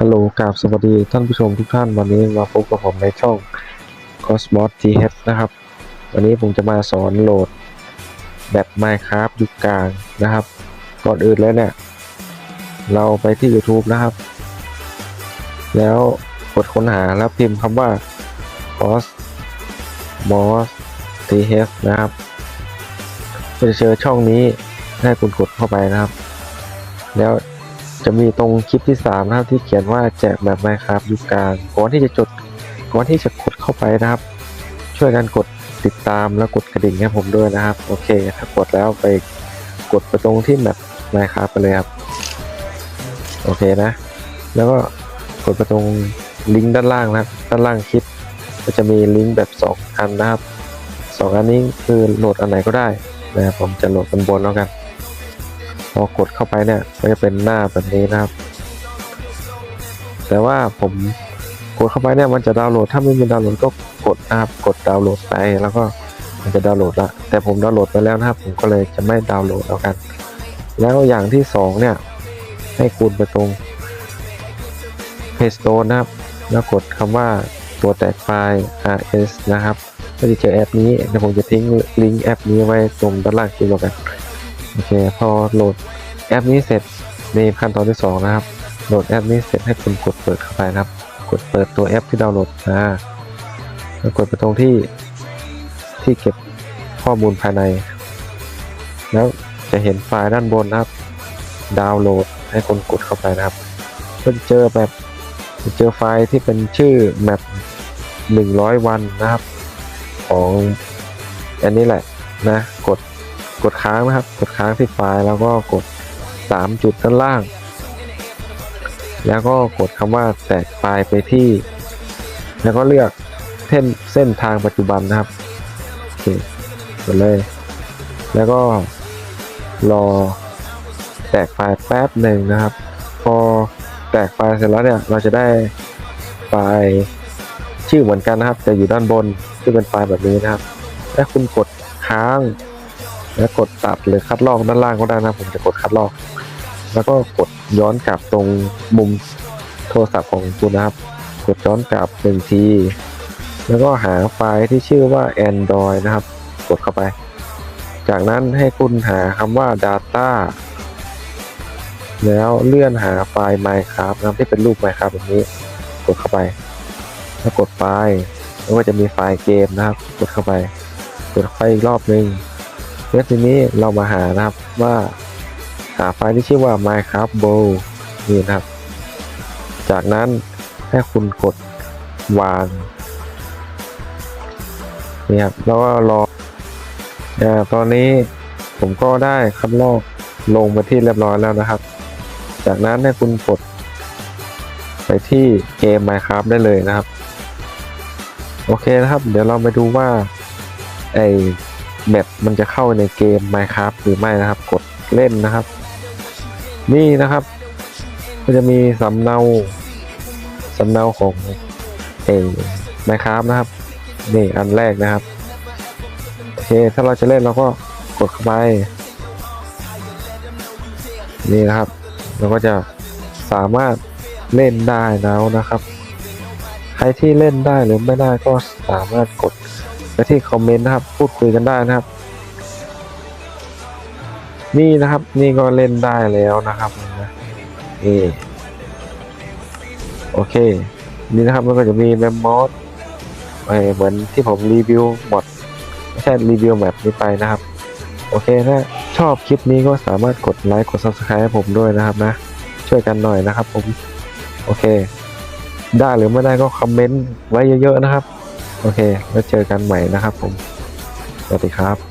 ฮัลโหลกราบสวัสดีท่านผู้ชมทุกท่านวันนี้มาพบกับผมในช่อง Cosmos TH นะครับ วันนี้ผมจะมาสอนโหลดแบบ Minecraft ยุคกลางนะครับ ก่อนอื่นเลยเนี่ย เราไปที่ YouTube นะครับ แล้วกดค้นหาแล้วพิมพ์คำว่า Cosmos TH นะครับจะเจอช่องนี้ให้คุณกดเข้าไปนะครับ แล้ว จะมีตรงคลิปที่3นะครับที่เขียนว่าแจกแบบไมครับยุคกลางก่อนที่จะจดก่อนที่จะกดเข้าไปนะครับ ช่วยกันกดติดตามแล้วกดกระดิ่งให้ผมด้วยนะครับ โอเค ถ้ากดแล้วไปกดไปตรงที่แบบไมครับไปเลยครับโอเคนะ แล้วก็กดไปตรงลิงก์ด้านล่างนะครับด้านล่างคลิปก็จะมีลิงก์แบบ 2 อันนะครับ 2 อันนี้คือโหลดอันไหนก็ได้นะครับผมจะโหลดกันบนแล้วกัน พอกดเข้าไปเนี่ยก็จะเป็นหน้าแบบนี้นะครับ แต่ว่าผมกดเข้าไปเนี่ยมันจะดาวน์โหลด ถ้าไม่มีดาวน์โหลดก็กดนะครับกดดาวน์โหลดไปแล้วก็มันจะดาวน์โหลดละแต่ผมดาวน์โหลดไปแล้วนะครับ ผมก็เลยจะไม่ดาวน์โหลดแล้วกัน แล้วอย่างที่สองเนี่ยให้คุณไปตรง Play Store นะครับ แล้วกดคำว่าตัวแตกไฟล์ rs นะครับก็จะเจอแอปนี้เดี๋ยวผมจะทิ้งลิงก์แอปนี้ไว้ตรงด้านล่างคลิปแล้วกัน โอเคพอโหลดแอปนี้เสร็จในขั้นตอนที่ 2 นะครับ โหลดแอปนี้เสร็จให้คุณกดเปิดเข้าไปนะครับ กดเปิดตัวแอปที่ดาวน์โหลดมาแล้วกดไปตรงที่ที่เก็บข้อมูลภายใน แล้วจะเห็นไฟล์ด้านบนนะครับ ดาวน์โหลดให้คนกดเข้าไปนะครับก็จะเจอแบบเจอไฟล์ที่เป็นชื่อแมป100 วันนะครับ ของอันนี้แหละนะ กดค้างนะครับ กดค้างที่ไฟล์แล้วก็กด 3 จุดด้านล่าง แล้วก็กดคำว่าแตกไฟล์ไปที่ แล้วก็เลือกเส้นเส้นทางปัจจุบันนะครับโอเคกดเลย แล้วก็รอแตกไฟล์แป๊บหนึ่งนะครับ พอแตกไฟล์เสร็จแล้วเนี่ยเราจะได้ไฟล์ชื่อเหมือนกันนะครับ แต่อยู่ด้านบนที่เป็นไฟล์แบบนี้นะครับ ถ้าคุณกดค้าง แล้วกดตัดหรือคัดลอกด้านล่างก็ได้นะ ผมจะกดคัดลอก แล้วก็กดย้อนกลับตรงมุมโทรศัพท์ของคุณนะครับ กดย้อนกลับหนึ่งทีแล้วก็หาไฟล์ที่ชื่อว่า Android นะครับ กดเข้าไป จากนั้นให้คุณหาคำว่า Data แล้วเลื่อนหาไฟล์ Minecraft นะครับที่เป็นรูป Minecraft แบบนี้ กดเข้าไปแล้วกดไฟล์แล้วก็จะมีไฟล์เกมนะครับ กดเข้าไป กดเข้าไปอีกรอบหนึ่ง แล้วทีนี้เรามาหานะครับว่าหาไฟล์ที่ชื่อว่า Minecraft b o w นี่นะครับ จากนั้นให้คุณกดวางนี่ครับแล้วก็รออตอนนี้ผมก็ได้คัดลอกลงมาที่เรียบร้อยแล้วนะครับ จากนั้นให้คุณกดไปที่เกม Minecraft ได้เลยนะครับ โอเคนะครับ เดี๋ยวเราไปดูว่าไอ แมปมันจะเข้าในเกม Minecraft หรือไม่นะครับกดเล่นนะครับ นี่นะครับ ก็จะมีสำเนาสำเนาของเอ Minecraft นะครับ นี่อันแรกนะครับโอเคถ้าเราจะเล่นเราก็กดเข้าไปนี่นะครับ เราก็จะสามารถเล่นได้แล้วนะครับ ใครที่เล่นได้หรือไม่ได้ก็สามารถกด ไปที่คอมเมนต์นะครับ พูดคุยกันได้นะครับ นี่นะครับ นี่ก็เล่นได้แล้วนะครับนะนี่โอเค นี่นะครับมันก็จะมีแมมมอสเหมือนที่ผมรีวิวหมดไม่ใช่รีวิวแบบนี้ไปนะครับ โอเคถ้าชอบคลิปนี้ก็สามารถกดไลค์กด subscribe ให้ผมด้วยนะครับนะ ช่วยกันหน่อยนะครับผม โอเค ได้หรือไม่ได้ก็คอมเมนต์ไว้เยอะๆนะครับ โอเค แล้วเจอกันใหม่นะครับผม สวัสดีครับ